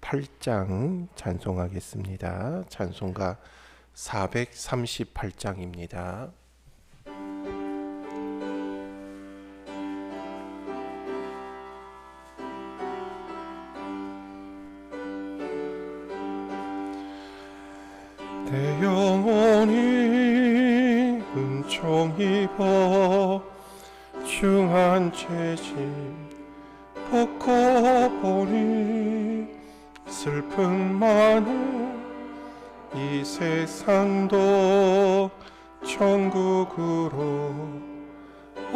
438장 찬송하겠습니다. 찬송가 438장입니다.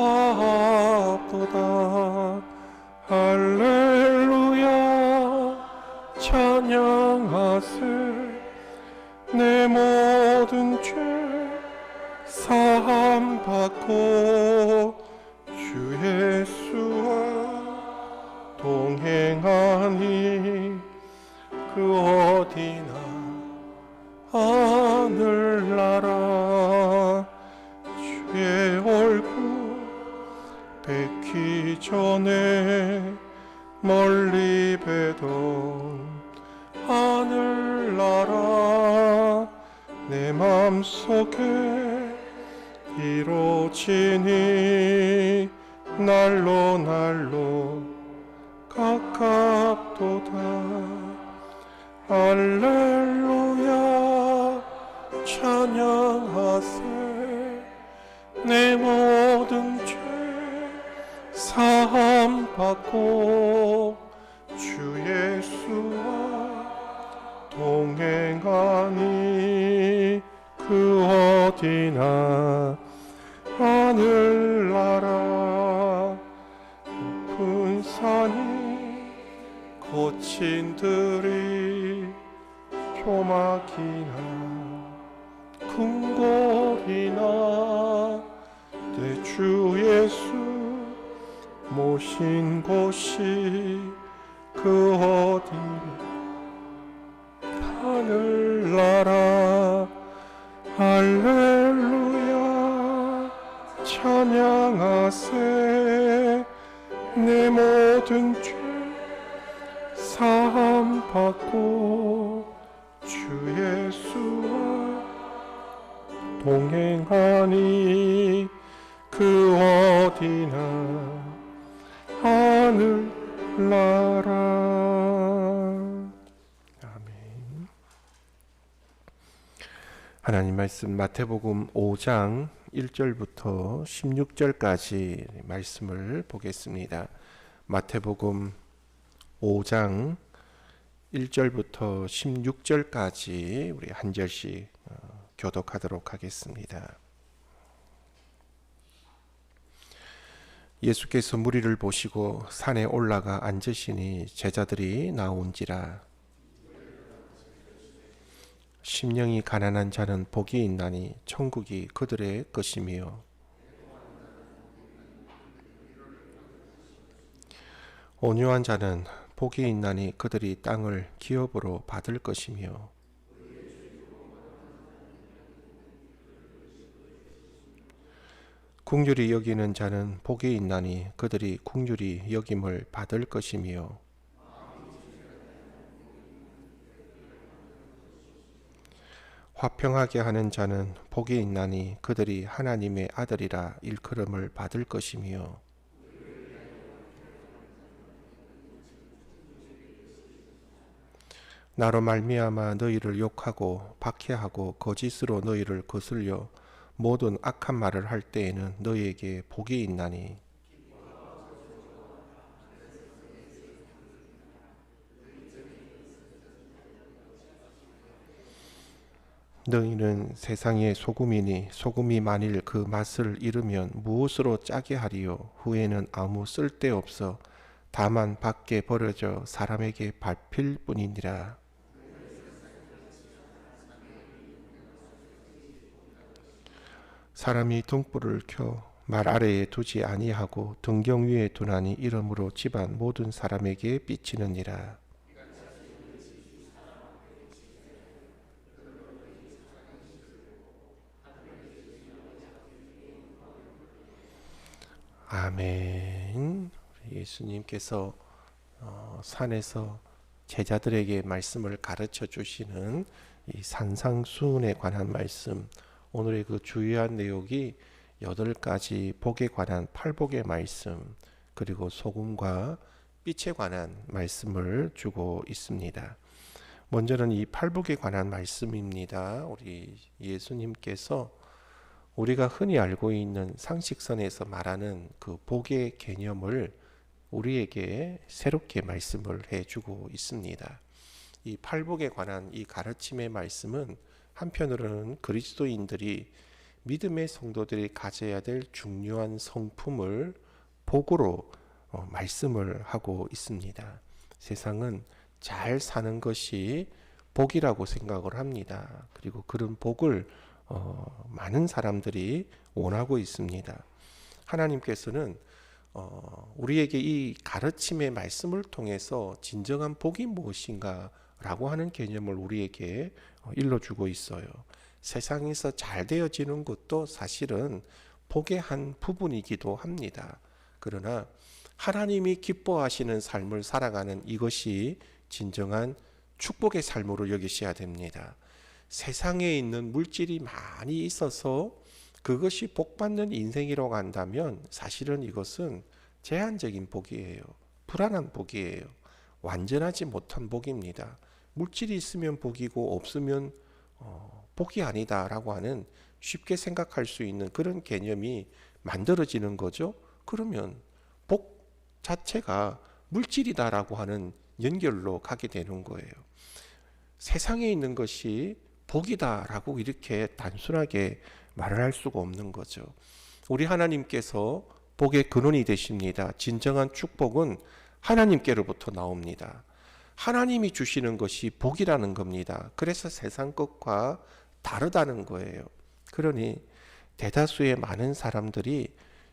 왔도다. 할렐루야 찬양하세. 내 모든 죄 사함 받고 내 맘속에 이루어지니 날로 날로 가깝도다. 할렐루야 찬양하세. 내 모든 죄 사함 받고 어디나 하늘나라 높은 산이 거친 들이 표막이나 궁궐이나 내 주 예수 모신 곳이 내 모든 죄 사함 받고 주 예수와 동행하니 그 어디나 하늘나라. 아멘. 하나님 말씀 마태복음 5장 1절부터 16절까지 말씀을 보겠습니다. 마태복음 5장 1절부터 16절까지 우리 한 절씩 어, 교독하도록 하겠습니다. 예수께서 무리를 보시고 산에 올라가 앉으시니 제자들이 나온지라 심령이 가난한 자는 복이 있나니 천국이 그들의 것이며 온유한 자는 복이 있나니 그들이 땅을 기업으로 받을 것이며 궁휼히 여기는 자는 복이 있나니 그들이 궁휼히 여김을 받을 것이며 화평하게 하는 자는 복이 있나니 그들이 하나님의 아들이라 일컬음을 받을 것이며. 나로 말미암아 너희를 욕하고 박해하고 거짓으로 너희를 거슬려 모든 악한 말을 할 때에는 너희에게 복이 있나니 너희는 세상의 소금이니 소금이 만일 그 맛을 잃으면 무엇으로 짜게 하리요? 후에는 아무 쓸데없어. 다만 밖에 버려져 사람에게 밟힐 뿐이니라. 사람이 등불을 켜 말 아래에 두지 아니하고 등경 위에 두나니 이러므로 집안 모든 사람에게 비치느니라 아멘. 예수님께서 어, 산에서 제자들에게 말씀을 가르쳐 주시는 이 산상수훈에 관한 말씀. 오늘의 그 주요한 내용이 여덟 가지 복에 관한 팔복의 말씀, 그리고 소금과 빛에 관한 말씀을 주고 있습니다. 먼저는 이 팔복에 관한 말씀입니다. 우리 예수님께서 우리가 흔히 알고 있는 상식선에서 말하는 그 복의 개념을 우리에게 새롭게 말씀을 해주고 있습니다. 이 팔복에 관한 이 가르침의 말씀은 한편으로는 그리스도인들이 믿음의 성도들이 가져야 될 중요한 성품을 복으로 어, 말씀을 하고 있습니다. 세상은 잘 사는 것이 복이라고 생각을 합니다. 그리고 그런 복을 어, 많은 사람들이 원하고 있습니다. 하나님께서는 어, 우리에게 이 가르침의 말씀을 통해서 진정한 복이 무엇인가 라고 하는 개념을 우리에게 어, 일러주고 있어요. 세상에서 잘 되어지는 것도 사실은 복의 한 부분이기도 합니다. 그러나 하나님이 기뻐하시는 삶을 살아가는 이것이 진정한 축복의 삶으로 여기셔야 됩니다. 세상에 있는 물질이 많이 있어서 그것이 복받는 인생이라고 한다면 사실은 이것은 제한적인 복이에요. 불안한 복이에요. 완전하지 못한 복입니다. 물질이 있으면 복이고 없으면 어, 복이 아니다라고 하는 쉽게 생각할 수 있는 그런 개념이 만들어지는 거죠. 그러면 복 자체가 물질이다라고 하는 연결로 가게 되는 거예요. 세상에 있는 것이 복이다라고 이렇게 단순하게 말을 할 수가 없는 거죠. 우리 하나님께서 복의 근원이 되십니다. 진정한 축복은 하나님께로부터 나옵니다. 하나님이 주시는 것이 복이라는 겁니다. 그래서 세상 것과 다르다는 거예요. 그러니 대다수의 많은 사람들이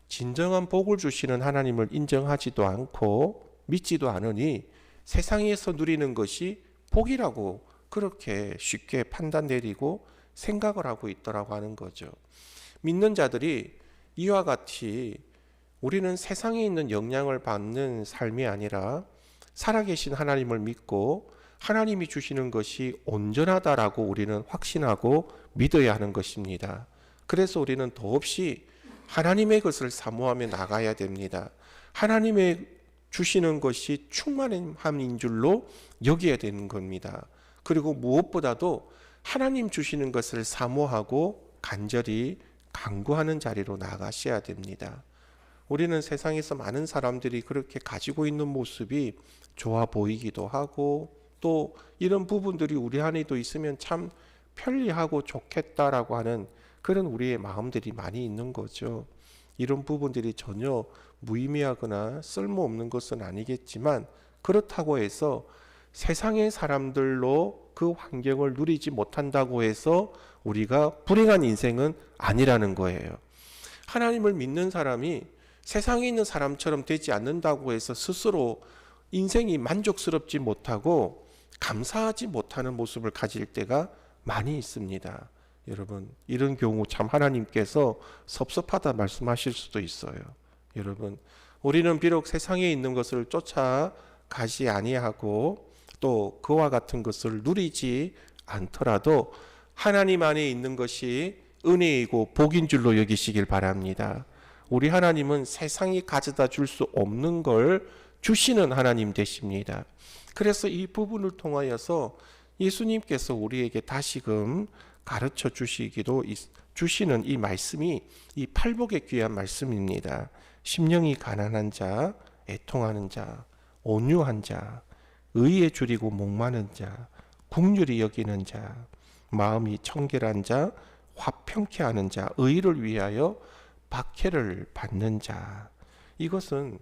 진정한 복을 주시는 하나님을 인정하지도 않고 믿지도 않으니 세상에서 누리는 것이 복이라고 그렇게 쉽게 판단 내리고 생각을 하고 있더라고 하는 거죠. 믿는 자들이 이와 같이 우리는 세상에 있는 영향을 받는 삶이 아니라 살아계신 하나님을 믿고 하나님이 주시는 것이 온전하다라고 우리는 확신하고 믿어야 하는 것입니다. 그래서 우리는 더없이 하나님의 것을 사모하며 나가야 됩니다. 하나님의 주시는 것이 충만함인 줄로 여겨야 되는 겁니다. 그리고 무엇보다도 하나님 주시는 것을 사모하고 간절히 강구하는 자리로 나가셔야 됩니다. 우리는 세상에서 많은 사람들이 그렇게 가지고 있는 모습이 좋아 보이기도 하고 또 이런 부분들이 우리 안에도 있으면 참 편리하고 좋겠다라고 하는 그런 우리의 마음들이 많이 있는 거죠. 이런 부분들이 전혀 무의미하거나 쓸모없는 것은 아니겠지만 그렇다고 해서 세상의 사람들로 그 환경을 누리지 못한다고 해서 우리가 불행한 인생은 아니라는 거예요. 하나님을 믿는 사람이 세상에 있는 사람처럼 되지 않는다고 해서 스스로 인생이 만족스럽지 못하고 감사하지 못하는 모습을 가질 때가 많이 있습니다. 여러분, 이런 경우 참 하나님께서 섭섭하다 말씀하실 수도 있어요. 여러분, 우리는 비록 세상에 있는 것을 쫓아가지 아니하고 또 그와 같은 것을 누리지 않더라도 하나님 안에 있는 것이 은혜이고 복인 줄로 여기시길 바랍니다. 우리 하나님은 세상이 가져다 줄 수 없는 걸 주시는 하나님 되십니다. 그래서 이 부분을 통하여서 예수님께서 우리에게 다시금 가르쳐 주시기도 있- 주시는 이 말씀이 이 팔복의 귀한 말씀입니다. 심령이 가난한 자, 애통하는 자, 온유한 자, 의에 줄이고 목마른 자, 국률이 여기는 자, 마음이 청결한 자, 화평케 하는 자, 의를 위하여 박해를 받는 자. 이것은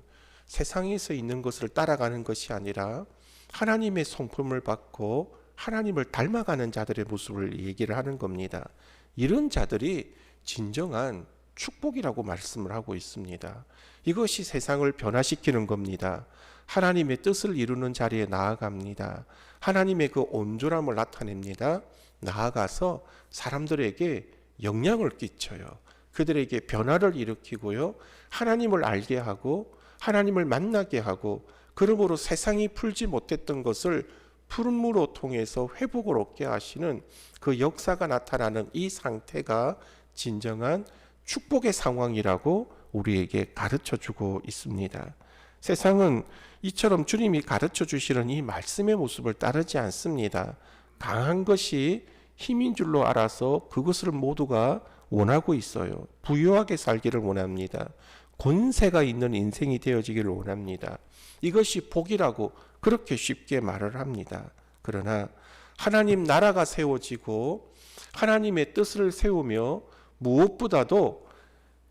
세상에서 있는 것을 따라가는 것이 아니라 하나님의 성품을 받고 하나님을 닮아가는 자들의 모습을 얘기를 하는 겁니다. 이런 자들이 진정한 축복이라고 말씀을 하고 있습니다. 이것이 세상을 변화시키는 겁니다. 하나님의 뜻을 이루는 자리에 나아갑니다. 하나님의 그 온전함을 나타냅니다. 나아가서 사람들에게 영향을 끼쳐요. 그들에게 변화를 일으키고요. 하나님을 알게 하고 하나님을 만나게 하고 그러므로 세상이 풀지 못했던 것을 푸른 물로 통해서 회복을 얻게 하시는 그 역사가 나타나는 이 상태가 진정한 축복의 상황이라고 우리에게 가르쳐 주고 있습니다. 세상은 이처럼 주님이 가르쳐 주시는 이 말씀의 모습을 따르지 않습니다. 강한 것이 힘인 줄로 알아서 그것을 모두가 원하고 있어요. 부유하게 살기를 원합니다. 권세가 있는 인생이 되어지기를 원합니다. 이것이 복이라고 그렇게 쉽게 말을 합니다. 그러나 하나님 나라가 세워지고 하나님의 뜻을 세우며 무엇보다도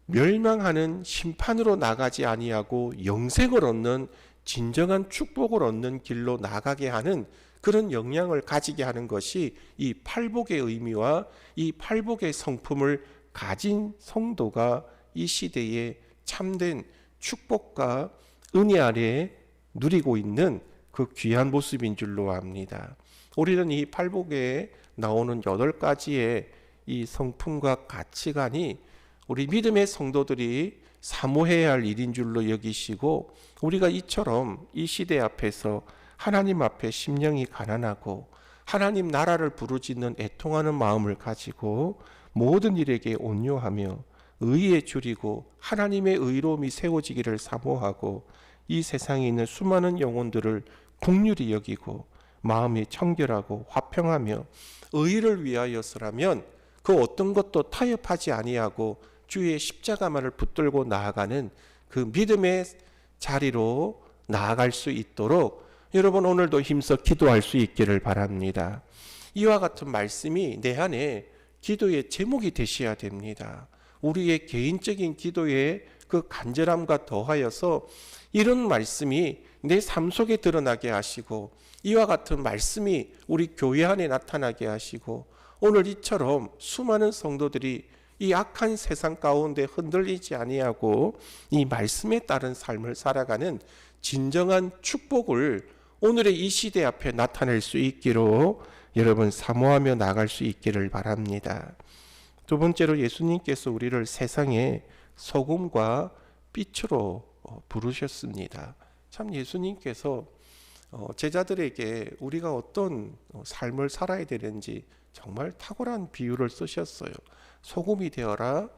멸망하는 심판으로 나가지 아니하고 영생을 얻는 진정한 축복을 얻는 길로 나가게 하는 그런 영향을 가지게 하는 것이 이 팔복의 의미와 이 팔복의 성품을 가진 성도가 이 시대에 참된 축복과 은혜 아래 누리고 있는 그 귀한 모습인 줄로 압니다. 우리는 이 팔복에 나오는 여덟 가지의 이 성품과 가치관이 우리 믿음의 성도들이 사모해야 할 일인 줄로 여기시고 우리가 이처럼 이 시대 앞에서 하나님 앞에 심령이 가난하고 하나님 나라를 부르짖는 애통하는 마음을 가지고 모든 일에게 온유하며 의에 줄이고 하나님의 의로움이 세워지기를 사모하고 이 세상에 있는 수많은 영혼들을 국률이 여기고 마음이 청결하고 화평하며 의를 위하여서라면 그 어떤 것도 타협하지 아니하고 주의 십자가만을 붙들고 나아가는 그 믿음의 자리로 나아갈 수 있도록 여러분 오늘도 힘써 기도할 수 있기를 바랍니다. 이와 같은 말씀이 내 안에 기도의 제목이 되셔야 됩니다. 우리의 개인적인 기도의 그 간절함과 더하여서 이런 말씀이 내 삶 속에 드러나게 하시고 이와 같은 말씀이 우리 교회 안에 나타나게 하시고 오늘 이처럼 수많은 성도들이 이 악한 세상 가운데 흔들리지 아니하고 이 말씀에 따른 삶을 살아가는 진정한 축복을 오늘의 이 시대 앞에 나타낼 수 있기로 여러분 사모하며 나갈 수 있기를 바랍니다. 두 번째로 예수님께서 우리를 세상의 소금과 빛으로 어, 부르셨습니다. 참 예수님께서 어, 제자들에게 우리가 어떤 어, 삶을 살아야 되는지 정말 탁월한 비유를 쓰셨어요. 소금이 되어라,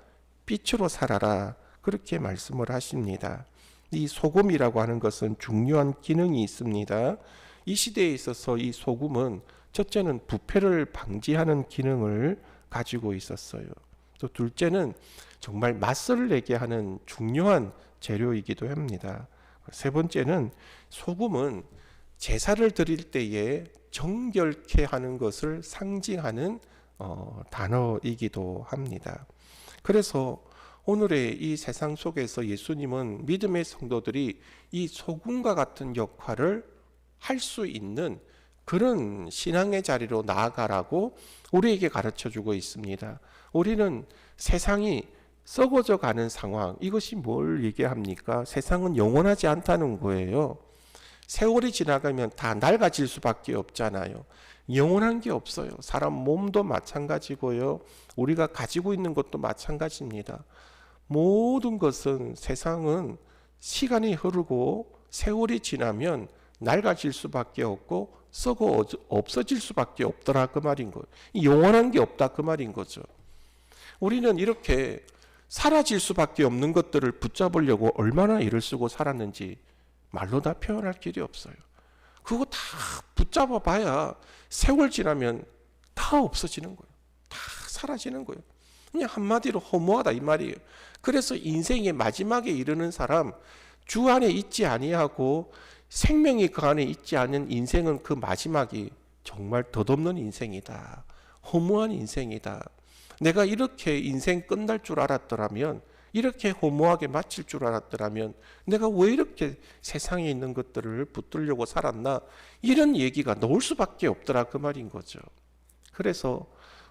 빛으로 살아라. 그렇게 말씀을 하십니다. 이 소금이라고 하는 것은 중요한 기능이 있습니다. 이 시대에 있어서 이 소금은 첫째는 부패를 방지하는 기능을 가지고 있었어요. 또 둘째는 정말 맛을 내게 하는 중요한 재료이기도 합니다. 세 번째는 소금은 제사를 드릴 때에 정결케 하는 것을 상징하는 어, 단어이기도 합니다. 그래서 오늘의 이 세상 속에서 예수님은 믿음의 성도들이 이 소금과 같은 역할을 할 수 있는 그런 신앙의 자리로 나아가라고 우리에게 가르쳐 주고 있습니다. 우리는 세상이 썩어져 가는 상황, 이것이 뭘 얘기합니까? 세상은 영원하지 않다는 거예요. 세월이 지나가면 다 낡아질 수밖에 없잖아요. 영원한 게 없어요. 사람 몸도 마찬가지고요. 우리가 가지고 있는 것도 마찬가지입니다. 모든 것은 세상은 시간이 흐르고 세월이 지나면 낡아질 수밖에 없고 썩어 없어질 수밖에 없더라 그 말인 거예요. 영원한 게 없다 그 말인 거죠. 우리는 이렇게 사라질 수밖에 없는 것들을 붙잡으려고 얼마나 일을 쓰고 살았는지 말로 다 표현할 길이 없어요. 그거 다 붙잡아 봐야 세월 지나면 다 없어지는 거예요. 다 사라지는 거예요. 그냥 한마디로 허무하다 이 말이에요. 그래서 인생의 마지막에 이르는 사람 주 안에 있지 아니하고 생명이 그 안에 있지 않은 인생은 그 마지막이 정말 덧없는 인생이다. 허무한 인생이다. 내가 이렇게 인생 끝날 줄 알았더라면 이렇게 허무하게 마칠 줄 알았더라면 내가 왜 이렇게 세상에 있는 것들을 붙들려고 살았나 이런 얘기가 나올 수밖에 없더라 그 말인 거죠. 그래서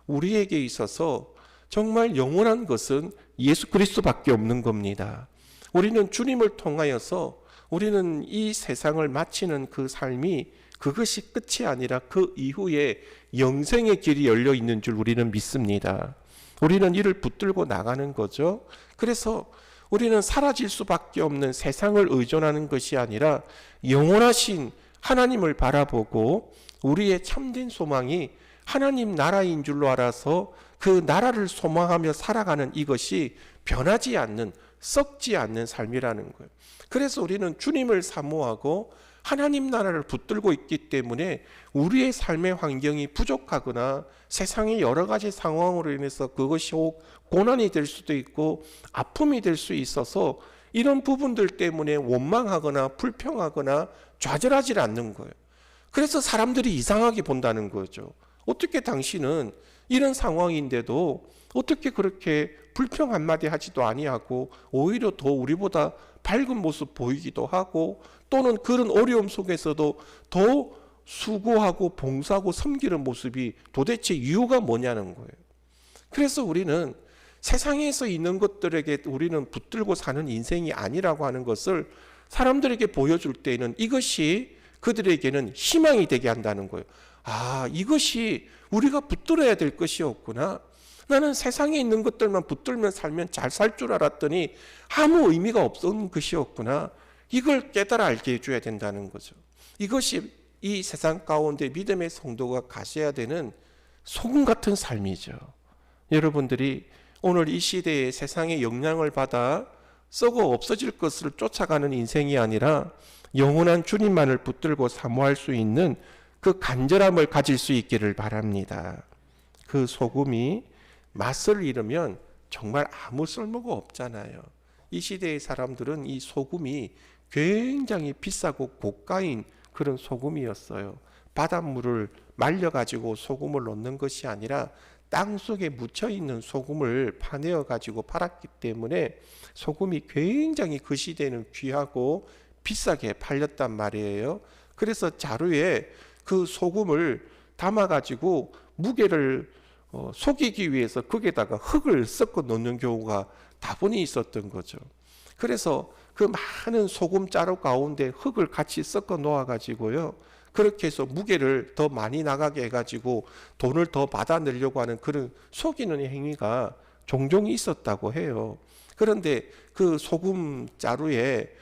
우리에게 있어서 정말 영원한 것은 예수 그리스도밖에 없는 겁니다. 우리는 주님을 통하여서 우리는 이 세상을 마치는 그 삶이 그것이 끝이 아니라 그 이후에 영생의 길이 열려 있는 줄 우리는 믿습니다. 우리는 이를 붙들고 나가는 거죠. 그래서 우리는 사라질 수밖에 없는 세상을 의존하는 것이 아니라 영원하신 하나님을 바라보고 우리의 참된 소망이 하나님 나라인 줄로 알아서 그 나라를 소망하며 살아가는 이것이 변하지 않는 썩지 않는 삶이라는 거예요. 그래서 우리는 주님을 사모하고 하나님 나라를 붙들고 있기 때문에 우리의 삶의 환경이 부족하거나 세상의 여러 가지 상황으로 인해서 그것이 혹 고난이 될 수도 있고 아픔이 될 수 있어서 이런 부분들 때문에 원망하거나 불평하거나 좌절하지 않는 거예요. 그래서 사람들이 이상하게 본다는 거죠. 어떻게 당신은 이런 상황인데도 어떻게 그렇게 불평 한마디 하지도 아니하고 오히려 더 우리보다 밝은 모습 보이기도 하고 또는 그런 어려움 속에서도 더 수고하고 봉사하고 섬기는 모습이 도대체 이유가 뭐냐는 거예요. 그래서 우리는 세상에서 있는 것들에게 우리는 붙들고 사는 인생이 아니라고 하는 것을 사람들에게 보여줄 때에는 이것이 그들에게는 희망이 되게 한다는 거예요. 아, 이것이 우리가 붙들어야 될 것이었구나. 나는 세상에 있는 것들만 붙들면 살면 잘 살 줄 알았더니 아무 의미가 없던 것이었구나. 이걸 깨달아 알게 해줘야 된다는 거죠. 이것이 이 세상 가운데 믿음의 성도가 가셔야 되는 소금 같은 삶이죠. 여러분들이 오늘 이 시대에 세상의 영향을 받아 썩어 없어질 것을 쫓아가는 인생이 아니라 영원한 주님만을 붙들고 사모할 수 있는 그 간절함을 가질 수 있기를 바랍니다. 그 소금이 맛을 잃으면 정말 아무 쓸모가 없잖아요. 이 시대의 사람들은 이 소금이 굉장히 비싸고 고가인 그런 소금이었어요. 바닷물을 말려가지고 소금을 넣는 것이 아니라 땅 속에 묻혀 있는 소금을 파내어 가지고 팔았기 때문에 소금이 굉장히 그 시대는 귀하고 비싸게 팔렸단 말이에요. 그래서 자루에 그 소금을 담아 가지고 무게를 어, 속이기 위해서 거기에다가 흙을 섞어 넣는 경우가 다분히 있었던 거죠. 그래서 그 많은 소금 자루 가운데 흙을 같이 섞어 놓아 가지고요. 그렇게 해서 무게를 더 많이 나가게 해가지고 돈을 더 받아 내려고 하는 그런 속이는 행위가 종종 있었다고 해요. 그런데 그 소금 자루에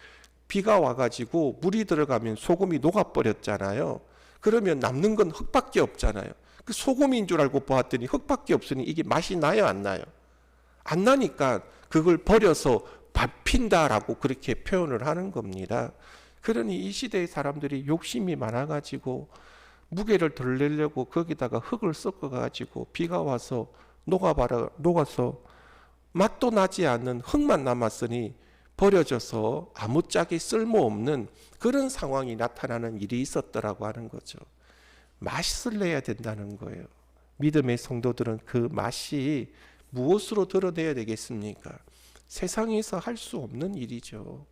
비가 와가지고 물이 들어가면 소금이 녹아버렸잖아요. 그러면 남는 건 흙밖에 없잖아요. 그 소금인 줄 알고 보았더니 흙밖에 없으니 이게 맛이 나요, 안 나요? 안 나니까 그걸 버려서 밟힌다라고 그렇게 표현을 하는 겁니다. 그러니 이 시대의 사람들이 욕심이 많아가지고 무게를 덜 내려고 거기다가 흙을 섞어가지고 비가 와서 녹아봐라 녹아서 맛도 나지 않는 흙만 남았으니 버려져서 아무짝에 쓸모없는 그런 상황이 나타나는 일이 있었더라고 하는 거죠. 맛을 내야 된다는 거예요. 믿음의 성도들은 그 맛이 무엇으로 드러내야 되겠습니까? 세상에서 할 수 없는 일이죠.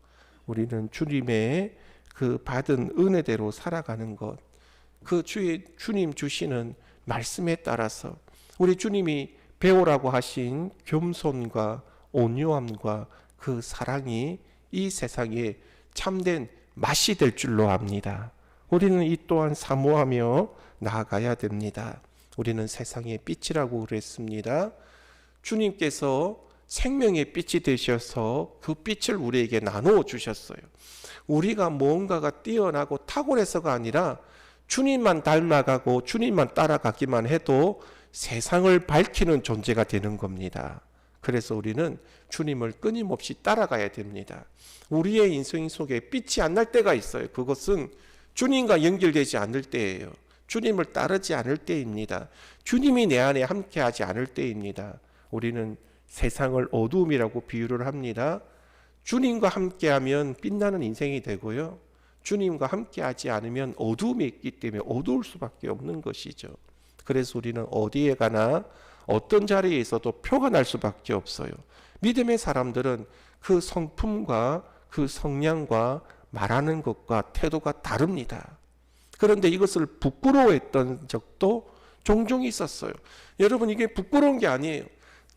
우리는 주님의 그 받은 은혜대로 살아가는 것, 그 주의 주님 주시는 말씀에 따라서 우리 주님이 배우라고 하신 겸손과 온유함과 그 사랑이 이 세상에 참된 맛이 될 줄로 압니다. 우리는 이 또한 사모하며 나아가야 됩니다. 우리는 세상의 빛이라고 그랬습니다. 주님께서 생명의 빛이 되셔서 그 빛을 우리에게 나누어 주셨어요. 우리가 뭔가가 뛰어나고 탁월해서가 아니라 주님만 닮아가고 주님만 따라가기만 해도 세상을 밝히는 존재가 되는 겁니다. 그래서 우리는 주님을 끊임없이 따라가야 됩니다. 우리의 인생 속에 빛이 안 날 때가 있어요. 그것은 주님과 연결되지 않을 때예요. 주님을 따르지 않을 때입니다. 주님이 내 안에 함께 하지 않을 때입니다. 우리는 세상을 어두움이라고 비유를 합니다. 주님과 함께하면 빛나는 인생이 되고요. 주님과 함께하지 않으면 어두움이 있기 때문에 어두울 수밖에 없는 것이죠. 그래서 우리는 어디에 가나 어떤 자리에 있어도 표가 날 수밖에 없어요. 믿음의 사람들은 그 성품과 그 성량과 말하는 것과 태도가 다릅니다. 그런데 이것을 부끄러워했던 적도 종종 있었어요. 여러분 이게 부끄러운 게 아니에요.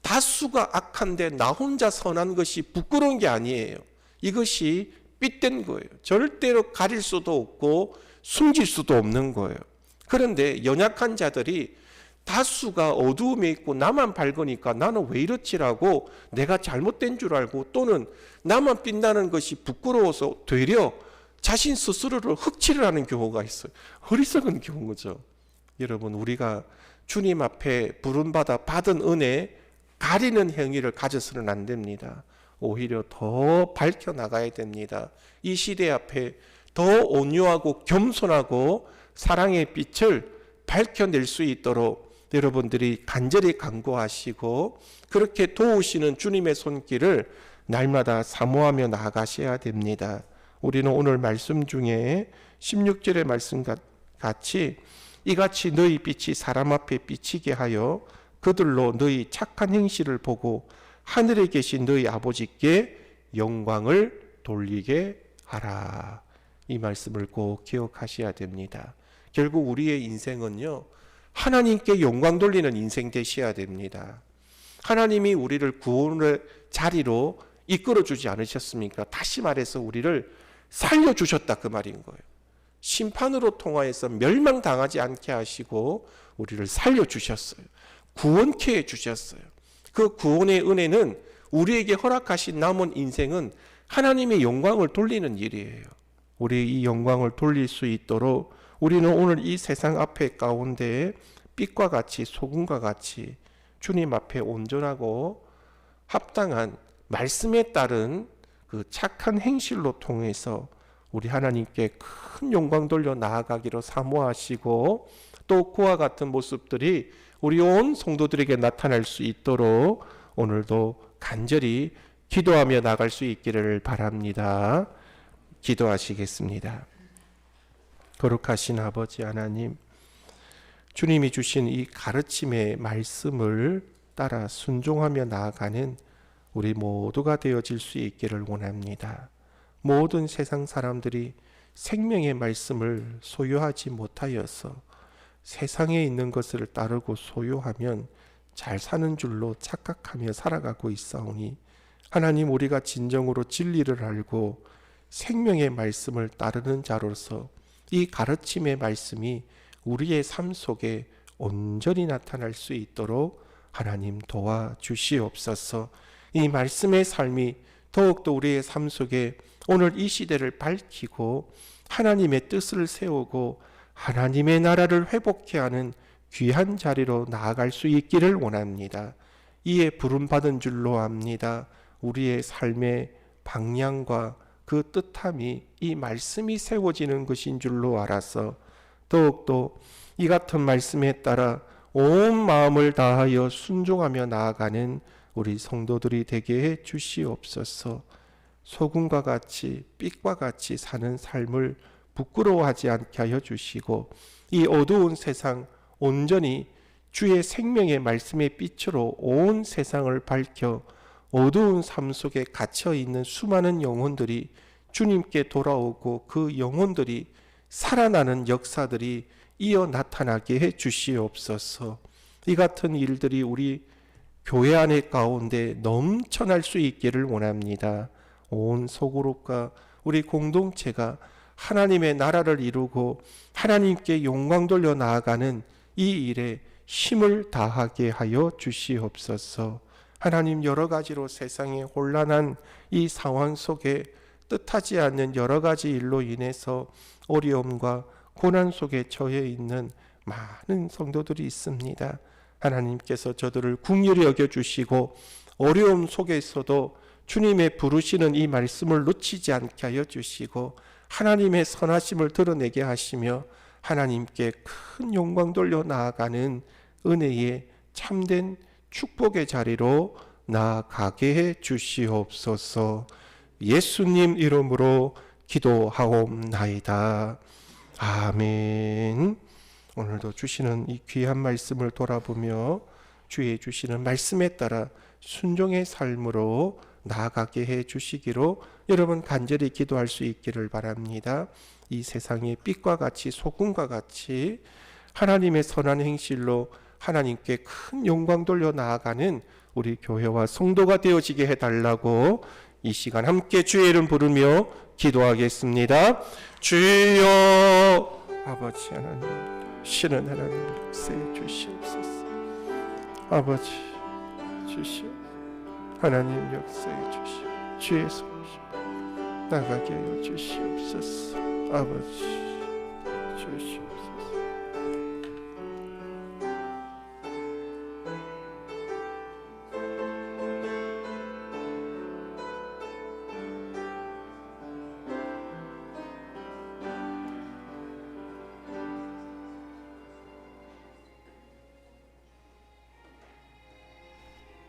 다수가 악한데 나 혼자 선한 것이 부끄러운 게 아니에요. 이것이 삐된 거예요. 절대로 가릴 수도 없고 숨길 수도 없는 거예요. 그런데 연약한 자들이 다수가 어두움에 있고 나만 밝으니까 나는 왜 이렇지라고 내가 잘못된 줄 알고 또는 나만 빛나는 것이 부끄러워서 되려 자신 스스로를 흑칠을 하는 경우가 있어요. 어리석은 경우죠. 여러분 우리가 주님 앞에 부름받아 받은 은혜 가리는 행위를 가져서는 안 됩니다. 오히려 더 밝혀 나가야 됩니다. 이 시대 앞에 더 온유하고 겸손하고 사랑의 빛을 밝혀낼 수 있도록 여러분들이 간절히 간구하시고 그렇게 도우시는 주님의 손길을 날마다 사모하며 나아가셔야 됩니다. 우리는 오늘 말씀 중에 16절의 말씀 같이 이같이 너희 빛이 사람 앞에 비치게 하여 그들로 너희 착한 행실을 보고 하늘에 계신 너희 아버지께 영광을 돌리게 하라. 이 말씀을 꼭 기억하셔야 됩니다. 결국 우리의 인생은요, 하나님께 영광 돌리는 인생 되셔야 됩니다. 하나님이 우리를 구원의 자리로 이끌어 주지 않으셨습니까? 다시 말해서 우리를 살려 주셨다 그 말인 거예요. 심판으로 통하여서 멸망당하지 않게 하시고 우리를 살려 주셨어요. 구원케 해 주셨어요. 그 구원의 은혜는 우리에게 허락하신 남은 인생은 하나님의 영광을 돌리는 일이에요. 우리 이 영광을 돌릴 수 있도록 우리는 오늘 이 세상 앞에 가운데 빛과 같이 소금과 같이 주님 앞에 온전하고 합당한 말씀에 따른 그 착한 행실로 통해서 우리 하나님께 큰 영광 돌려 나아가기로 사모하시고 또 그와 같은 모습들이 우리 온 성도들에게 나타날 수 있도록 오늘도 간절히 기도하며 나갈 수 있기를 바랍니다. 기도하시겠습니다. 거룩하신 아버지 하나님, 주님이 주신 이 가르침의 말씀을 따라 순종하며 나아가는 우리 모두가 되어질 수 있기를 원합니다. 모든 세상 사람들이 생명의 말씀을 소유하지 못하여서 세상에 있는 것을 따르고 소유하면 잘 사는 줄로 착각하며 살아가고 있사오니 하나님 우리가 진정으로 진리를 알고 생명의 말씀을 따르는 자로서 이 가르침의 말씀이 우리의 삶 속에 온전히 나타날 수 있도록 하나님 도와 주시옵소서. 이 말씀의 삶이 더욱더 우리의 삶 속에 오늘 이 시대를 밝히고 하나님의 뜻을 세우고 하나님의 나라를 회복케 하는 귀한 자리로 나아갈 수 있기를 원합니다. 이에 부름받은 줄로 압니다. 우리의 삶의 방향과 그 뜻함이 이 말씀이 세워지는 것인 줄로 알아서 더욱더 이 같은 말씀에 따라 온 마음을 다하여 순종하며 나아가는 우리 성도들이 되게 해 주시옵소서. 소금과 같이 빛과 같이 사는 삶을 부끄러워하지 않게 하여 주시고 이 어두운 세상 온전히 주의 생명의 말씀의 빛으로 온 세상을 밝혀 어두운 삶 속에 갇혀 있는 수많은 영혼들이 주님께 돌아오고 그 영혼들이 살아나는 역사들이 이어 나타나게 해 주시옵소서. 이 같은 일들이 우리 교회 안에 가운데 넘쳐날 수 있기를 원합니다. 온 소그룹과 우리 공동체가 하나님의 나라를 이루고 하나님께 영광 돌려 나아가는 이 일에 힘을 다하게 하여 주시옵소서. 하나님 여러 가지로 세상의 혼란한 이 상황 속에 뜻하지 않는 여러 가지 일로 인해서 어려움과 고난 속에 처해 있는 많은 성도들이 있습니다. 하나님께서 저들을 궁휼히 여겨 주시고 어려움 속에서도 주님의 부르시는 이 말씀을 놓치지 않게 하여 주시고 하나님의 선하심을 드러내게 하시며 하나님께 큰 영광 돌려 나아가는 은혜의 참된 축복의 자리로 나아가게 해 주시옵소서. 예수님 이름으로 기도하옵나이다. 아멘. 오늘도 주시는 이 귀한 말씀을 돌아보며 주의 주시는 말씀에 따라 순종의 삶으로 나아가게 해 주시기로 여러분 간절히 기도할 수 있기를 바랍니다. 이 세상의 빛과 같이 소금과 같이 하나님의 선한 행실로 하나님께 큰 영광 돌려 나아가는 우리 교회와 성도가 되어지게 해달라고 이 시간 함께 주의 이름 부르며 기도하겠습니다. 주여 아버지 하나님 신은 하나님 역사해 주시옵소서. 아버지 주시오 하나님 역사해 주시오 주의 손으시 나가게 하여 주시옵소서. 아버지 주시옵소서